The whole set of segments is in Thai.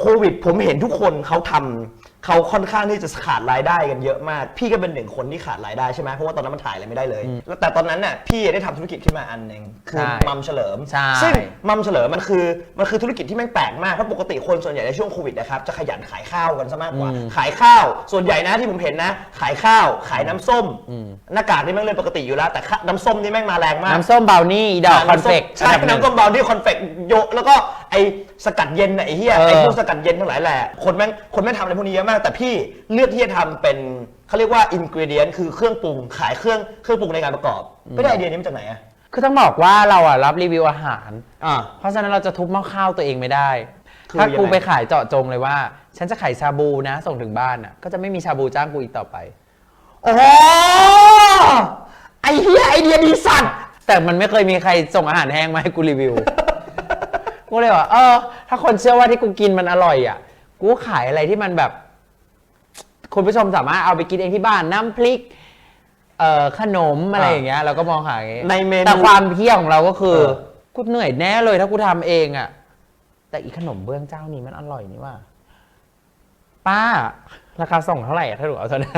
โควิดผมเห็นทุกคนเขาทำเขาค่อนข้างที่จะขาดรายได้กันเยอะมาก พี่ก็เป็นหนึ่งคนที่ขาดรายได้ใช่ไหมเพราะว่าตอนนั้นมันถ่ายอะไรไม่ได้เลยแล้วแต่ตอนนั้นน่ะพี่ได้ทำธุรกิจขึ้นมาอันหนึ่งคือใช่มัมเฉลิมใช่ ซึ่งมัมเฉลิมมันคือมันคือธุรกิจที่แม่งแปลกมากเพราะปกติคนส่วนใหญ่ในช่วงโควิดนะครับจะขยันขายข้าวกันซะมากกว่า ขายข้าวส่วนใหญ่นะที่ผมเห็นนะ ขายข้าวขายน้ำส้มหน้ากากนี่แม่งเรื่องปกติอยู่แล้ว แต่ข้าน้ำส้มนี่แม่งมาแรงมาก น้ำส้มเบลนี่อีดอกคอนเฟกใช่น้ำส้มเบาที่คอนเฟกโยะแล้วก็ ไอสกัดเย็นน่ะไอเหี้ยเออไอพวกสกัดเย็นทั้งหลายแหละคนแม่งคนแม่งทำอะไรพวกนี้เยอะมาก แต่พี่เลือกที่จะทำเป็นเขาเรียกว่าอินกิเดียนคือเครื่องปรุงขายเครื่องเครื่องปรุงในการประกอบไม่ได้ไอเดียนี้มาจากไหนอะคือต้องบอกว่าเราอะรับรีวิวอาหาร อ่า เพราะฉะนั้นเราจะทุบหม้อข้าวตัวเองไม่ได้ คือถ้ากูยังไง ไปขายเจาะจงเลยว่า ฉันจะขายชาบูนะ ส่งถึงบ้านอะ ก็จะไม่มีชาบูจ้างกูอีกต่อไป โอ้โหไอเหี้ยไอเดียดีสัตว์ แต่มันไม่เคยมีใครส่งอาหารแห้งมาให้กูรีวิว กูเลยว่าเออ ถ้าคนเชื่อว่าที่กูกินมันอร่อยอะ กูขายอะไรที่มันแบบ คุณผู้ชมสามารถเอาไปกินเองที่บ้านน้ำพริก เอ่อขนมอะไรอย่างเงี้ยเราก็มองหาอย่างงี้ในเมนูแต่ความเที่ยของเราก็คือ เออ กูเหนื่อยแน่เลยถ้ากูทำเองอะ แต่อีขนมเบื้องเจ้านี้มันอร่อยนี่ว่า ป้า ราคาส่งเท่าไหร่อะถ้าหนูเอาเท่านั้น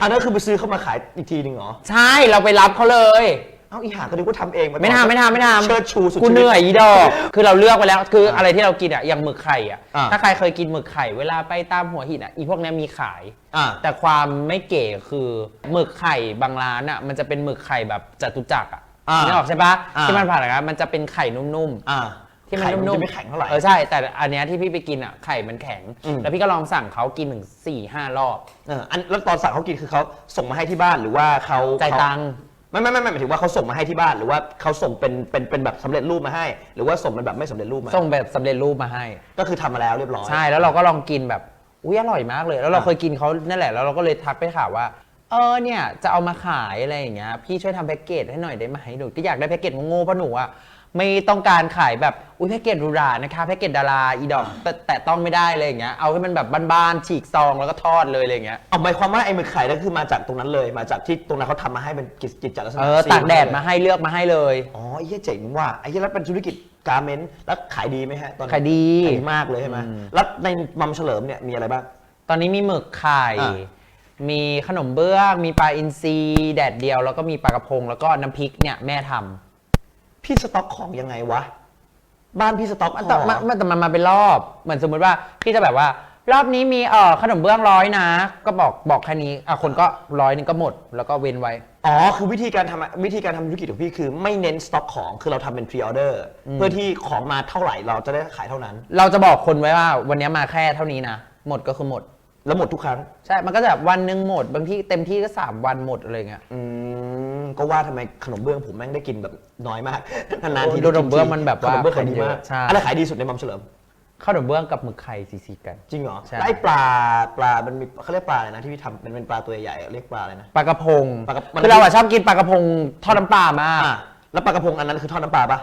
อันนั้นคือไปซื้อเข้ามาขายอีกทีหนึ่งเหรอ ใช่เราไปรับเขาเลย เอ้าอีหาก็นึกว่าทำเองาก่อนไม่ทำไม่ทำไม่ทำเชิดชูสุดกูชีวิตเหนื่อยอีดอกคือเราเลือกไปแล้ว คืออะไรที่เรากินอะอย่างหมึกไข่อะอ่า ถ้าใครเคยกินหมึกไข่เวลาไปตามหัวหินอะอีพวกเนี้ยมีขาย อ่าแต่ความไม่เก๋คือหมึกไข่บางร้านอะมันจะเป็นหมึกไข่แบบจตุจักรอะอ่านึกออกใช่ปะอ่า ที่มันผ่านนะครับมันจะเป็นไข่นุ่มอ่าๆที่มันไข่นุ่มจะไม่แข็งเท่าไหร่ เออใช่ แต่อันเนี้ยที่พี่ไปกินอะไข่มันแข็ง อืม แล้วพี่ก็ลองสั่งเขากินถึงสี่ห้ารอบ เอออันแล้วตอนสั่งเขากินคือเขาส่งมาให้ที่บ้านหรือว่าเขาจ่ายตังค์ ไม่ไม่ไม่ไม่หมายถึงว่าเขาส่งมาให้ที่บ้านหรือว่าเขาส่งเป็นเป็นเป็นแบบสำเร็จรูปมาให้ หรือว่าส่งเป็นแบบไม่สำเร็จรูปมาส่งแบบสำเร็จรูปมาให้ ก็คือทำมาแล้วเรียบร้อย ใช่แล้วเราก็ลองกินแบบอุ้ยอร่อยมากเลย แล้วเราอะ เคยกินเขานั่นแหละแล้วเราก็เลยทักไปถามว่า เออเนี่ยจะเอามาขายอะไรอย่างเงี้ยพี่ช่วยทำแพ็กเกจให้หน่อยได้ไหมหนูก็อยากได้แพ็กเกจโง่ๆเพราะหนูอะ ไม่ต้องการขายแบบอุ้ยแพ็กเกจหรูหรานะคะแพ็กเกจดาราอีดอกแต่แต่ต้องไม่ได้เลยอย่างเงี้ยเอาให้มันแบบบ้านๆฉีกซองแล้วก็ทอดเลยอะไรอย่างเงี้ยเอาหมายความว่าไอ้หมึกไข่นั่นคือมาจากตรงนั้นเลย มาจากที่ตรงนั้นเขาทำมาให้เป็นกิจกิจจลักษณะเออซีลตากแดดมาให้เลือกมาให้เลย อ๋อไอ้เหี้ยเจ๋งว่ะไอ้เหี้ยแล้วเป็นธุรกิจการเมนต์แล้วขายดีไหมฮะตอนนั้นขายดีขายดีมากเลยใช่ไหมแล้วในมัมเฉลิมเนี่ยมีอะไรบ้าง ตอนนี้มีหมึกไข่ อะ มีขนมเบื้องมีปลาอินทรีแดดเดียว แล้วก็มีปลากระพง แล้วก็น้ำพริกเนี่ยแม่ทำ พี่สต็อกของยังไงวะ บ้านพี่สต็อกขมันอแต่งมันมันแต่มันมาเป็นรอบ เหมือนสมมุติว่าพี่จะแบบว่า รอบนี้มีเอ่อขนมเบื้องร้อยนะ ก็บอกบอกแค่นี้อะคนก็ร้อยนึงก็หมด แล้วก็เว้นไว้ อ๋อคือวิธีการทำวิธีการทำธุรกิจของพี่คือไม่เน้นสต็อกของคือเราทำเป็นพรีออเดอร์เพื่อที่ของมาเท่าไหร่เราจะได้ขายเท่านั้น เราจะบอกคนไว้ว่า วันนี้มาแค่เท่านี้นะ หมดก็คือหมด แล้วหมดทุกครั้ง ใช่ มันก็จะแบบวันหนึ่งหมด บางที่เต็มที่ก็สามวันหมดอะไรเงี้ย อืม ก็ว่าทำไมขนมเบื้องผมแม่งได้กินแบบน้อยมากนานๆทีโอ้ขนมเบื้องมันแบบว่าขนมเบื้องขายดีมากใช่อะไรขายดีสุดในมัมเฉลิมขนมเบื้องกับหมึกไข่ซีๆกัน จริงเหรอใช่ แล้วไอ้ปลาปลา มันมีเขาเรียกปลาอะไรนะที่พี่ทำเป็นเป็นปลาตัวใหญ่ๆเรียกปลาอะไรนะ ปลากระพงปลากระมันคือเราอะชอบกินปลากระพงทอดน้ำปลามากอะแล้วปลากระพงอันนั้นคือทอดน้ำปลาปะ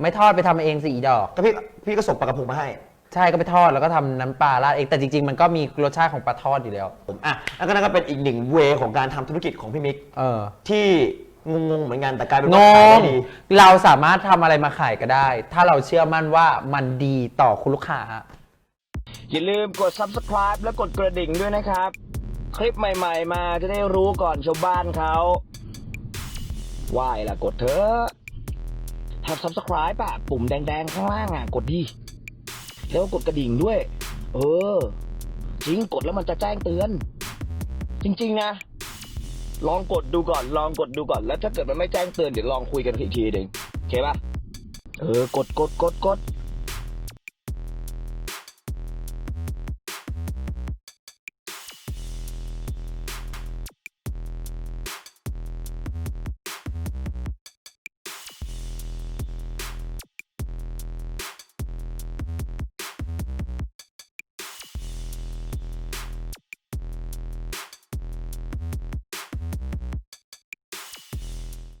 ไม่ทอดไปทำเองสี่ดอก ก็พี่พี่ก็ส่งปลากระพงมาให้ ใช่ก็ไปทอดแล้วก็ทำน้ำปลาราดเองแต่จริง ๆ มันก็มีรสชาติของปลาทอดอยู่แล้ว ผมอะแล้วก็นั่นก็เป็นอีกหนึ่งเวของการทำธุรกิจของพี่มิก เออ ที่งงๆเหมือนกันแต่กลายเป็นงว่าขายง ได้ดี เราสามารถทำอะไรมาขายก็ได้ ถ้าเราเชื่อมั่นว่ามันดีต่อคุณลูกค้า อย่าลืมกด subscribe และกดกระดิ่งด้วยนะครับ คลิปใหม่ๆ มาจะได้รู้ก่อนชาวบ้านเขาไหว้ล่ะกดเถอะทำ subscribe อะปุ่มแดงๆ ข้างล่างอะกดดิ แล้วก็กดกระดิ่งด้วย เออ จริงกดแล้วมันจะแจ้งเตือน จริง ๆ นะ ลองกดดูก่อน ลองกดดูก่อน แล้วถ้าเกิดมันไม่แจ้งเตือนเดี๋ยวลองคุยกันอีกทีหนึ่งโอเคปะเออกดกดกดกด